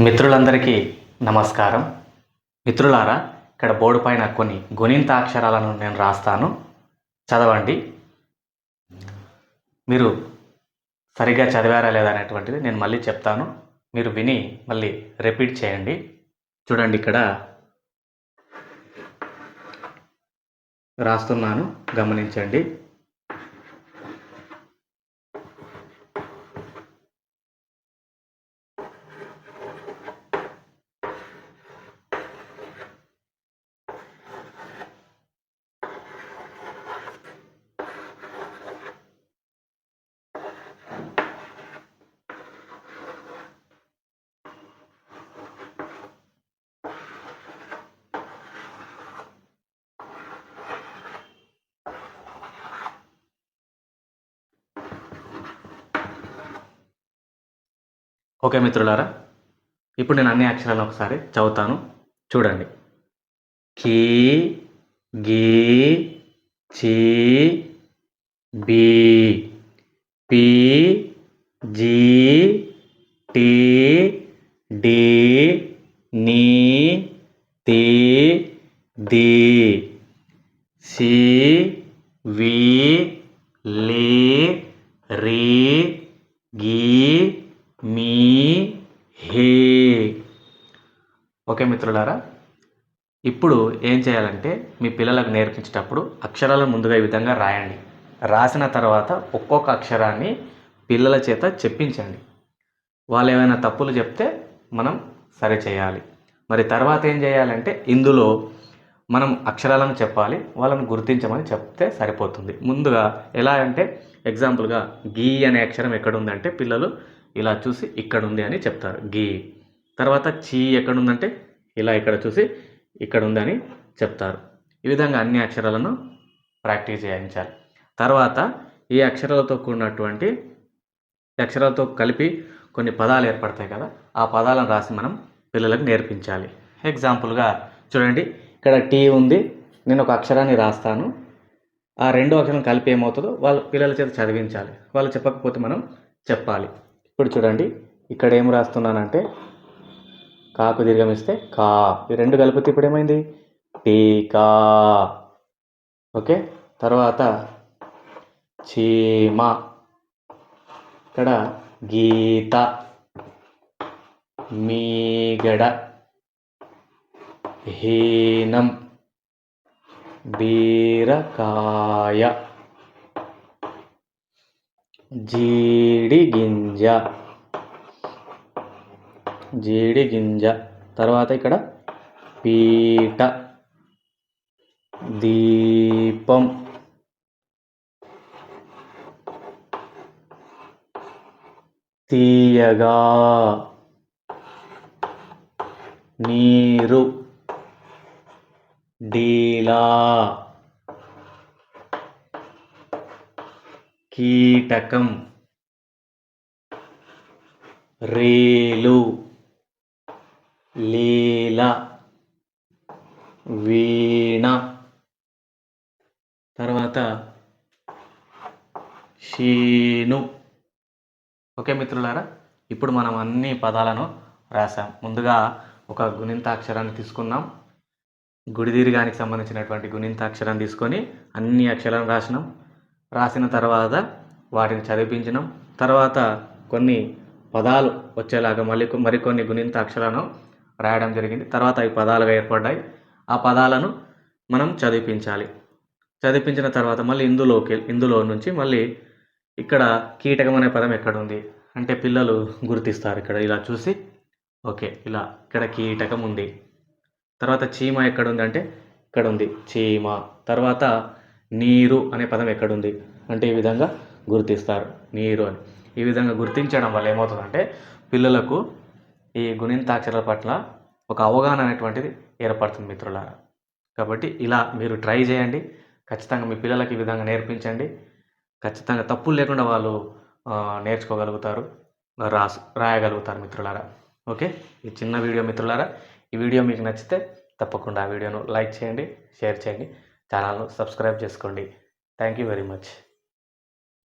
మిత్రులందరికీ నమస్కారం. మిత్రులారా ఇక్కడ బోర్డు పైన కొన్ని గుణింత అక్షరాలను నేను రాస్తాను. చదవండి. మీరు సరిగ్గా చదివారా లేదా అనేటువంటిది నేను మళ్ళీ చెప్తాను. మీరు విని మళ్ళీ రిపీట్ చేయండి. చూడండి ఇక్కడ రాస్తున్నాను. గమనించండి. ఓకే మిత్రులారా ఇప్పుడు నేను అన్ని అక్షరాలను ఒకసారి చదువుతాను. చూడండి. కీ గీ చీ బీ పీ జీ టీ డీ నీ తీ దీ సి వి లీ రీ గీ మీ హే ఓకే మిత్రులారా ఇప్పుడు ఏం చేయాలంటే మీ పిల్లలకు నేర్పించేటప్పుడు అక్షరాలను ముందుగా ఈ విధంగా రాయండి. రాసిన తర్వాత ఒక్కొక్క అక్షరాన్ని పిల్లల చేత చెప్పించండి. వాళ్ళు ఏమైనా తప్పులు చెప్తే మనం సరి చేయాలి. మరి తర్వాత ఏం చేయాలంటే ఇందులో మనం అక్షరాలను చెప్పాలి వాళ్ళని గుర్తించమని చెప్తే సరిపోతుంది. ముందుగా ఎలా అంటే ఎగ్జాంపుల్గా గీ అనే అక్షరం ఎక్కడ ఉందంటే పిల్లలు ఇలా చూసి ఇక్కడ ఉంది అని చెప్తారు. గీ. తర్వాత చీ ఎక్కడ ఉందంటే ఇలా ఇక్కడ చూసి ఇక్కడ ఉందని చెప్తారు. ఈ విధంగా అన్ని అక్షరాలను ప్రాక్టీస్ చేయించాలి. తర్వాత ఈ అక్షరాలతో కూడినటువంటి అక్షరాలతో కలిపి కొన్ని పదాలు ఏర్పడతాయి కదా ఆ పదాలను రాసి మనం పిల్లలకు నేర్పించాలి. ఎగ్జాంపుల్గా చూడండి ఇక్కడ టీ ఉంది నేను ఒక అక్షరాన్ని రాస్తాను. ఆ రెండు అక్షరం కలిపి ఏమవుతుందో వాళ్ళ పిల్లల చేత చదివించాలి. వాళ్ళు చెప్పకపోతే మనం చెప్పాలి. ఇప్పుడు చూడండి ఇక్కడ ఏం రాస్తున్నానంటే కాకు దీర్ఘమిస్తే కా. ఈ రెండు కలిపితే ఇప్పుడు ఏమైంది టీకా ఓకే? తర్వాత చీమ ఇక్కడ గీత మీగడ హీనం బీరకాయ జీడి గింజ. జీడి గింజ తర్వాత ఇక్కడ పీట దీపం. తీయగా నీరు. డీలా. కీటకం. రేలు. లీల వీణ. తర్వాత షీను. ఓకే మిత్రులారా ఇప్పుడు మనం అన్ని పదాలను రాసాం ముందుగా ఒక గుణింతాక్షరాన్ని తీసుకున్నాం గుడిదీర్ఘానికి సంబంధించినటువంటి గుణింతాక్షరాన్ని తీసుకొని అన్ని అక్షరాలను రాసినాం. రాసిన తర్వాత వాటిని చదివించినాం. తర్వాత కొన్ని పదాలు వచ్చేలాగా మళ్ళీ మరికొన్ని గుణింత అక్షరాలను రాయడం జరిగింది. తర్వాత అవి పదాలుగా ఏర్పడ్డాయి. ఆ పదాలను మనం చదివించాలి. చదివించిన తర్వాత మళ్ళీ ఇందులోకి ఇందులో నుంచి మళ్ళీ ఇక్కడ కీటకం అనే పదం ఎక్కడ ఉంది అంటే పిల్లలు గుర్తిస్తారు ఇక్కడ. ఇలా చూసి ఓకే ఇలా ఇక్కడ కీటకం ఉంది. తర్వాత చీమ ఎక్కడ ఉంది అంటే ఇక్కడ ఉంది చీమ. తర్వాత నీరు అనే పదం ఎక్కడ ఉంది అంటే ఈ విధంగా గుర్తిస్తారు. నీరు అని. ఈ విధంగా గుర్తించడం వల్ల ఏమవుతుందంటే పిల్లలకు ఈ గుణింతాక్షరాల పట్ల ఒక అవగాహన అనేటువంటిది ఏర్పడుతుంది మిత్రులారా. కాబట్టి ఇలా మీరు ట్రై చేయండి. ఖచ్చితంగా మీ పిల్లలకి ఈ విధంగా నేర్పించండి. ఖచ్చితంగా తప్పులు లేకుండా వాళ్ళు నేర్చుకోగలుగుతారు. రాసు రాయగలుగుతారు మిత్రులారా. ఓకే? ఈ చిన్న వీడియో మిత్రులారా. ఈ వీడియో మీకు నచ్చితే తప్పకుండా ఆ వీడియోను లైక్ చేయండి షేర్ చేయండి ఛానల్ను సబ్స్క్రైబ్ చేసుకోండి. Thank you very much.